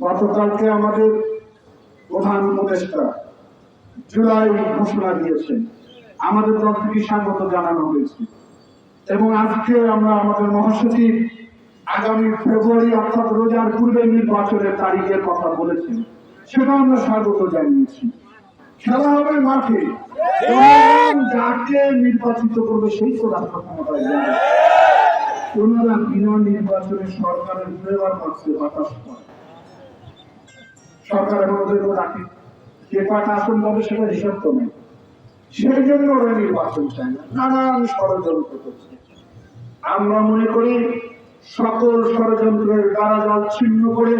গতকালকে আমাদের প্রধান উপদেষ্টা জুলাই ঘোষণা দিয়েছেন। আমাদের দল থেকে স্বাগত জানানো হয়েছে। এবং আজকে আমরা আমাদের মহাসচিব আগামী ফেব্রুয়ারি অর্থাৎ রোজার পূর্বে নির্বাচনের তারিখের কথা বলেছেন। সেটা আমরা স্বাগত জানিয়েছি। খেলা হবে মাঠে। যাকে নির্বাচিত করবে সেই তো রাষ্ট্র ক্ষমতায় ওনারা বিনা নির্বাচনে সরকারের ফ্লেভার করছে বাতাস করে। সরকার এখন ওদেরকে ডাকে কে কয়টা আসন পাবে সেটা হিসাব তো নেই। সেই জন্য ওরা নির্বাচন চায় না, নানান ষড়যন্ত্র করছে। আমরা মনে করি সকল ষড়যন্ত্রের গারাজাল ছিন্ন করে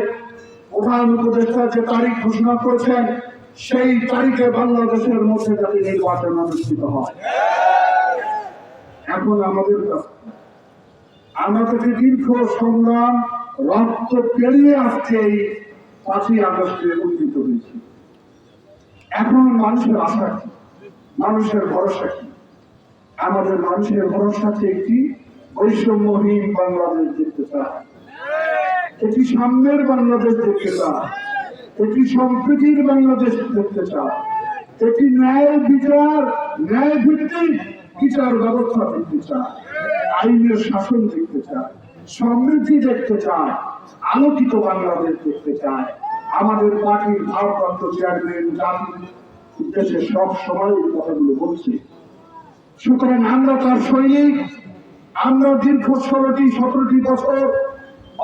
প্রধান উপদেষ্টা যে তারিখ ঘোষণা করেছেন, সেই তারিখে বাংলাদেশের মধ্যে যাতে নির্বাচন অনুষ্ঠিত হয়। এখন আমাদের থেকে দীর্ঘ সংগ্রাম, রক্ত পেরিয়ে আসছে এই পাঁচই আগস্টে উন্নীত হয়েছি। এখন মানুষের আশা কি? মানুষের ভরসা কি? আমাদের মানুষের ভরসা আছে একটি বৈষম্যহীন বাংলাদেশ দেখতে চায় একটি সাম্যের বাংলাদেশ দেখতে চায় একটি সম্প্রীতির বাংলাদেশ দেখতে চায় একটি ন্যায় বিচার ন্যায় ভিত্তিক বিচার ব্যবস্থা দেখতে চায় আইনের শাসন দেখতে চায় সমৃদ্ধি দেখতে চায় আলোকিত বাংলাদেশ দেখতে চায়। আমাদের পার্টির ভারপ্রাপ্ত চেয়ারম্যান জাতির উদ্দেশ্যে সব সময় এই কথাগুলো বলছে। সুতরাং আমরা তার সৈনিক আমরা দীর্ঘ ষোলোটি সতেরোটি বছর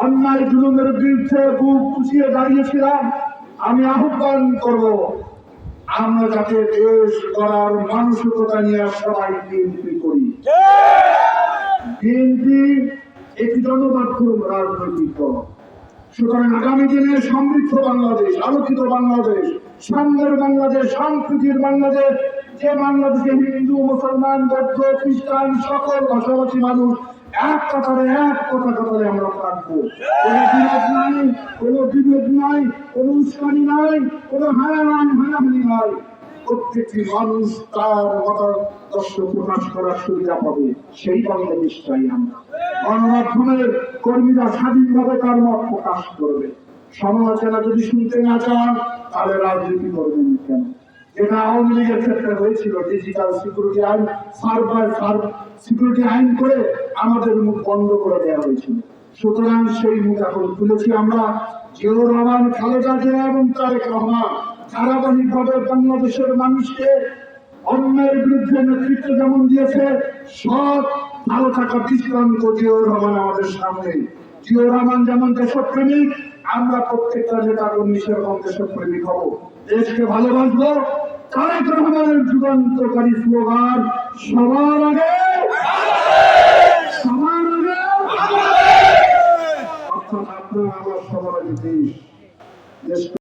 অন্যায় জুলুমের বিরুদ্ধে বুক পুষিয়ে দাঁড়িয়েছিলাম। আমি আহ্বান করব আমরা যাতে দেশ করার মানসিকতা নিয়ে সবাই বিএনপি করি। বিএনপি একটি জনমাধ্যম রাজনৈতিক দল। সুতরাং আগামী দিনে সমৃদ্ধ বাংলাদেশ, আলোকিত বাংলাদেশ সাম্যের বাংলাদেশ সম্প্রীতির বাংলাদেশ, যে বাংলাদেশে হিন্দু, মুসলমান, বৌদ্ধ, খ্রিস্টান, সকল ভাষাভাষী মানুষ এক কাতারে এক কথা কাতারে আমরা থাকব কোনো বিরোধ নাই, কোনো বিভেদ নাই, কোনো উস্কানি নাই, কোনো হানাহানি হানাহানি নাই। প্রত্যেকটি মানুষ তার মতাদর্শ প্রকাশ করার সুবিধা পাবে। সেই বাংলাদেশ চাই আমরা। গণমাধ্যমের কর্মীরা স্বাধীনভাবে তার মত প্রকাশ করবে। সমালোচনা যদি শুনতে না চান, তাহলে রাজনীতি করবেন কেন? যেটা আওয়ামী লীগের ক্ষেত্রে হয়েছিল ডিজিটাল সিকিউরিটি আইন, সার্ভার, সার্ভ সিকিউরিটি আইন করে আমাদের মুখ বন্ধ করে দেওয়া হয়েছিল। সুতরাং সেই মুখ এখন খুলেছি আমরা। জিয়াউর রহমান, খালেদা জিয়া এবং তারেক রহমান। ধারাবাহিকভাবে বাংলাদেশের মানুষকে অন্যায়ের বিরুদ্ধে নেতৃত্ব যেমন দিয়েছে সব ভালো থাকা দৃষ্টান্ত জিয়াউর রহমান আমাদের সামনে। জিয়াউর রহমান যেমন দেশপ্রেমিক, আমরা প্রত্যেকটা নেতা কর্মী সেরকম দেশপ্রেমিক হব। দেশকে ভালোবাসবো। তারেক রহমানের যুগান্তকারী স্লোগান, সবার আগে সবার আগে। অর্থাৎ আপনার আমার সবার আগে দেশ